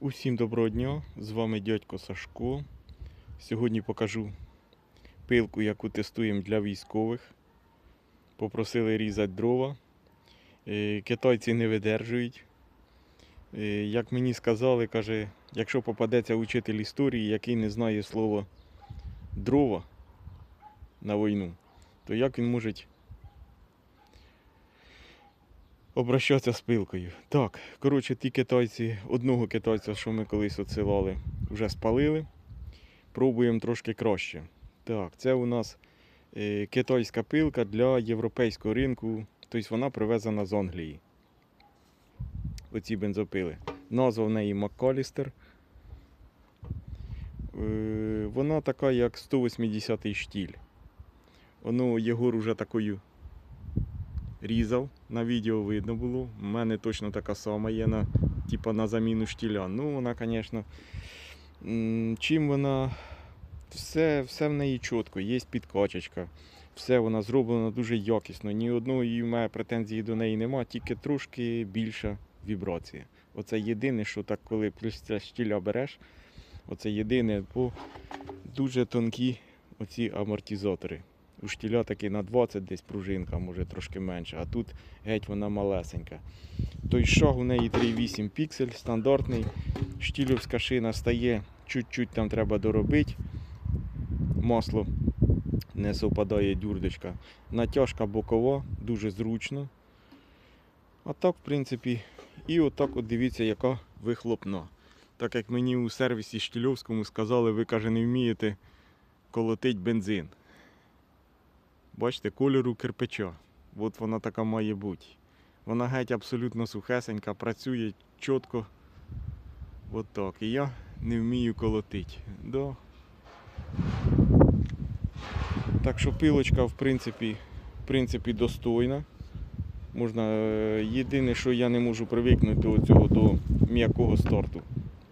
Усім доброго дня! З вами дядько Сашко. Сьогодні покажу пилку, яку тестуємо для військових. Попросили різати дрова. Е, Китайці не видержують. Е, Як мені сказали, каже, якщо попадеться учитель історії, який не знає слова дрова на війну, то як він може обращатися з пилкою. Так, коротше, ті китайці, одного китайця, що ми колись отсилали, вже спалили. Пробуємо трошки краще. Так, це у нас е, китайська пилка для європейського ринку, тобто вона привезена з Англії. Оці бензопили. Назва в неї Маккалістер. Е, вона така, як 180-й штіль. Воно Єгор уже такою різав, на відео видно було. У мене точно така сама є на, типа, на заміну штіля. Ну, вона, звісно, чим вона. Все, все в неї чітко, є підкачечка. Все вона зроблена дуже якісно. Ні одної мене претензії до неї нема, тільки трошки більша вібрація. Оце єдине, що так, коли після штіля береш, оце єдине, бо дуже тонкі оці амортизатори. У штіля таки на 20 десь пружинка, може трошки менше, а тут геть вона малесенька. Той шаг у неї 3,8 піксель, стандартний. Штілівська шина стає, чуть-чуть там треба доробити. Масло не совпадає дюрдочка. Натяжка бокова, дуже зручно. А так, в принципі, і отак от дивіться, яка вихлопна. Так як мені у сервісі Штільовському сказали, ви каже, не вмієте колотить бензин. Бачите, кольору кирпича. От вона така має бути. Вона геть абсолютно сухесенька, працює чітко. От так. І я не вмію колотити. Да. Так що пилочка, в принципі, в принципі, достойна. Можна, е, єдине, що я не можу привикнути до цього до м'якого старту.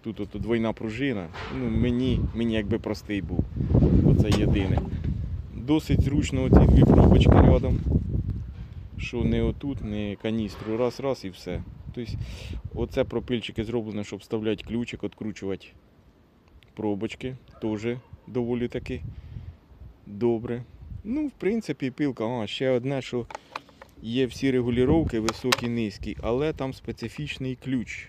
Тут от двойна пружина. Ну, мені, мені якби простий був. Оце єдине. Досить зручно оці дві пробочки рядом. Що не отут, не каністру. Раз, раз і все. Тобто, оце пропильчики зроблено, щоб вставляти ключик, відкручувати пробочки. Теж доволі таки добре. Ну, в принципі, пилка. А, ще одне, що є всі регулювання високі, низькі, але там специфічний ключ.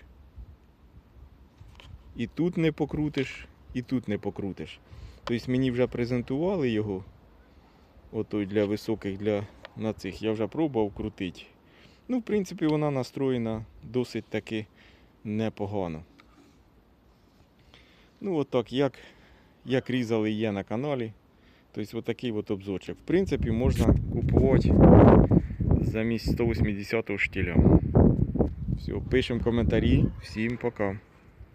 І тут не покрутиш, і тут не покрутиш. Тобто мені вже презентували його. Отой для високих, для на цих. Я вже пробував крутити. Ну, в принципі, вона настроєна досить таки непогано. Ну, отак, як, як різали є на каналі. Тобто, отакий от обзорчик. В принципі, можна купувати замість 180 штіля. Все, пишемо коментарі. Всім пока.